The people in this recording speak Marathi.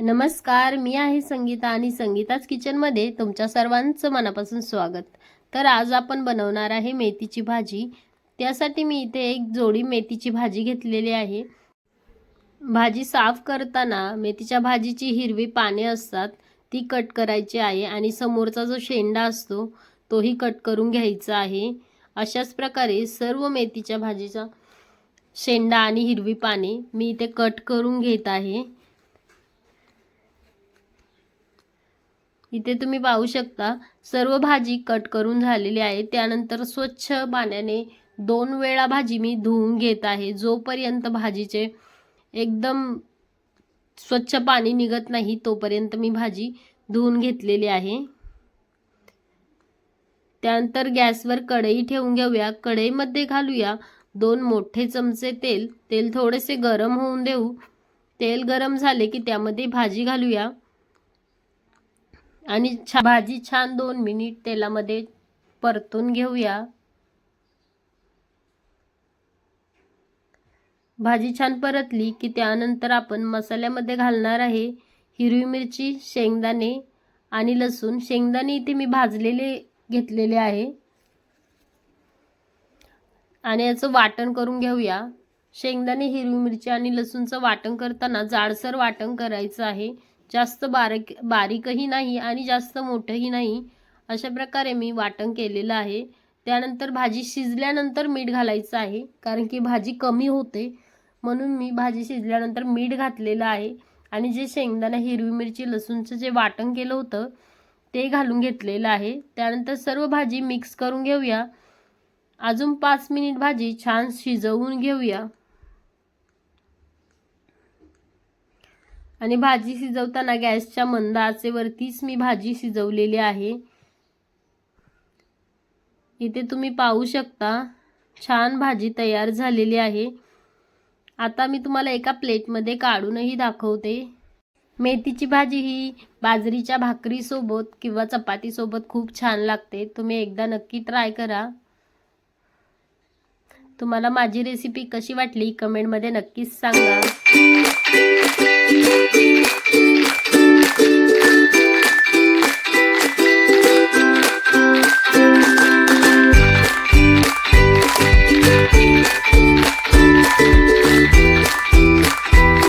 नमस्कार मी आहे संगीता आणि संगीताच किचनमध्ये तुमच्या सर्वांचं मनापासून स्वागत. तर आज आपण बनवणार आहे मेथीची भाजी. त्यासाठी मी इथे एक जोडी मेथीची भाजी घेतलेली आहे. भाजी साफ करताना मेथीच्या भाजीची हिरवी पाने असतात ती कट करायची आहे आणि समोरचा जो शेंडा असतो तोही कट करून घ्यायचा आहे. अशाच प्रकारे सर्व मेथीच्या भाजीचा शेंडा आणि हिरवी पाने मी इथे कट करून घेत आहे. इथे तुम्ही पाहू शकता सर्व भाजी कट करून झालेली आहे. त्यानंतर स्वच्छ पाण्याने दोन वेळा भाजी मी धुवून घेत आहे. जोपर्यंत भाजीचे एकदम स्वच्छ पाणी निघत नाही तोपर्यंत मी भाजी धुवून घेतलेली आहे. त्यानंतर गॅसवर कढई ठेवून घेऊया. कढईमध्ये घालूया दोन मोठे चमचे तेल. तेल थोडेसे गरम होऊन देऊ. तेल गरम झाले की त्यामध्ये भाजी घालूया. आणि छा भाजी छान दोन मिनिट तेलामध्ये परतून घेऊया. भाजी छान परतली की त्यानंतर आपण मसाल्यामध्ये घालणार आहे हिरवी मिरची शेंगदाणे आणि लसूण. शेंगदाणे इथे मी भाजलेले घेतलेले आहे. आणि याचं वाटण करून घेऊया. शेंगदाणे हिरवी मिरची आणि लसूणचं वाटण करताना जाडसर वाटण करायचं आहे. जास्त बारीक बारीकही नाही आणि जास्त मोठंही नाही अशा प्रकारे मी वाटण केलेलं आहे. त्यानंतर भाजी शिजल्यानंतर मीठ घालायचं आहे कारण की भाजी कमी होते. म्हणून मी भाजी शिजल्यानंतर मीठ घातलेलं आहे आणि जे शेंगदाणा हिरवी मिरची लसूणचं जे वाटण केलं होतं ते घालून घेतलेलं आहे. त्यानंतर सर्व भाजी मिक्स करून घेऊया. अजून पाच मिनिट भाजी छान शिजवून घेऊया. आणि भाजी शिजवताना गॅसच्या मंद आचेवरतीच मी भाजी शिजवलेली आहे. इथे तुम्ही पाहू शकता छान भाजी तयार झालेली आहे. आता मी तुम्हाला एका प्लेटमध्ये काढूनही दाखवते. मेथीची भाजी ही बाजरीच्या भाकरीसोबत किंवा चपातीसोबत खूप छान लागते. तुम्ही एकदा नक्की ट्राय करा. तुम्हाला माझी रेसिपी कशी वाटली कमेंटमध्ये नक्कीच सांगा.